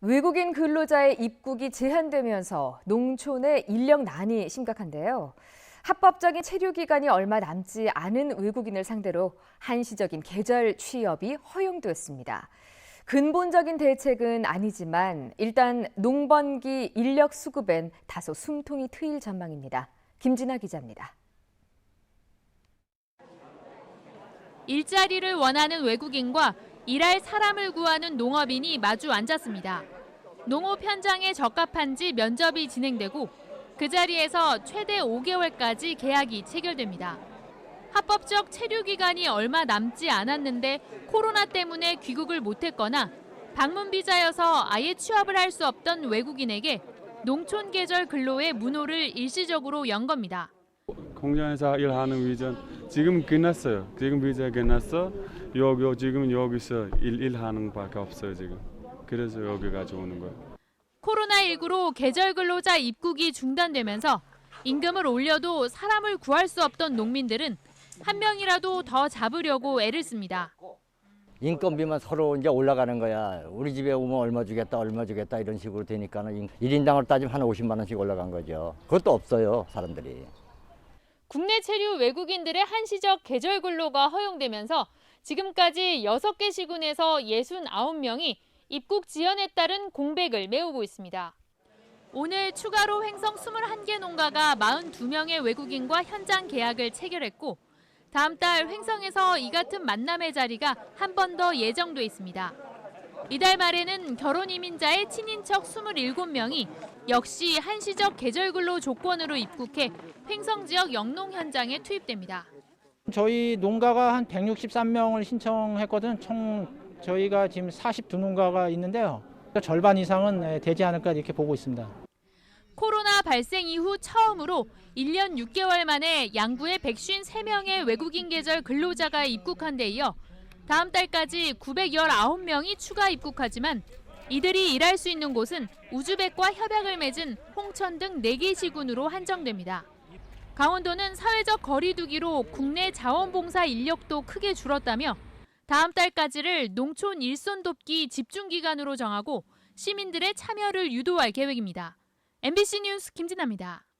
외국인 근로자의 입국이 제한되면서 농촌의 인력난이 심각한데요. 합법적인 체류 기간이 얼마 남지 않은 외국인을 상대로 한시적인 계절 취업이 허용됐습니다. 근본적인 대책은 아니지만 일단 농번기 인력 수급엔 다소 숨통이 트일 전망입니다. 김진아 기자입니다. 일자리를 원하는 외국인과 일할 사람을 구하는 농업인이 마주 앉았습니다. 농업 현장에 적합한지 면접이 진행되고 그 자리에서 최대 5개월까지 계약이 체결됩니다. 합법적 체류 기간이 얼마 남지 않았는데 코로나 때문에 귀국을 못했거나 방문 비자여서 아예 취업을 할 수 없던 외국인에게 농촌 계절 근로의 문호를 일시적으로 연 겁니다. 공장에서 일하는 위전 지금 끝났어요. 지금 비자 끝났어. 여기 지금 여기서 일 일하는 밖에 없어요 지금. 그래서 여기까지 오는 거예요. 코로나19로 계절 근로자 입국이 중단되면서 임금을 올려도 사람을 구할 수 없던 농민들은 한 명이라도 더 잡으려고 애를 씁니다. 인건비만 서로 이제 올라가는 거야. 우리 집에 오면 얼마 주겠다, 얼마 주겠다 이런 식으로 되니까는 1인당으로 따지면 한 50만 원씩 올라간 거죠. 그것도 없어요, 사람들이. 국내 체류 외국인들의 한시적 계절 근로가 허용되면서 지금까지 6개 시군에서 69명이 입국 지연에 따른 공백을 메우고 있습니다. 오늘 추가로 횡성 21개 농가가 42명의 외국인과 현장 계약을 체결했고 다음 달 횡성에서 이 같은 만남의 자리가 한 번 더 예정돼 있습니다. 이달 말에는 결혼 이민자의 친인척 27명이 역시 한시적 계절 근로 조건으로 입국해 횡성 지역 영농 현장에 투입됩니다. 저희 농가가 한 163명을 신청했거든. 총 저희가 지금 42농가가 있는데요. 절반 이상은 예, 되지 않을까 이렇게 보고 있습니다. 코로나 발생 이후 처음으로 1년 6개월 만에 양구에 153명의 외국인 계절 근로자가 입국한 데 이어 다음 달까지 919명이 추가 입국하지만 이들이 일할 수 있는 곳은 우즈벡과 협약을 맺은 홍천 등 4개 시군으로 한정됩니다. 강원도는 사회적 거리두기로 국내 자원봉사 인력도 크게 줄었다며 다음 달까지를 농촌 일손 돕기 집중 기간으로 정하고 시민들의 참여를 유도할 계획입니다. MBC 뉴스 김진아입니다.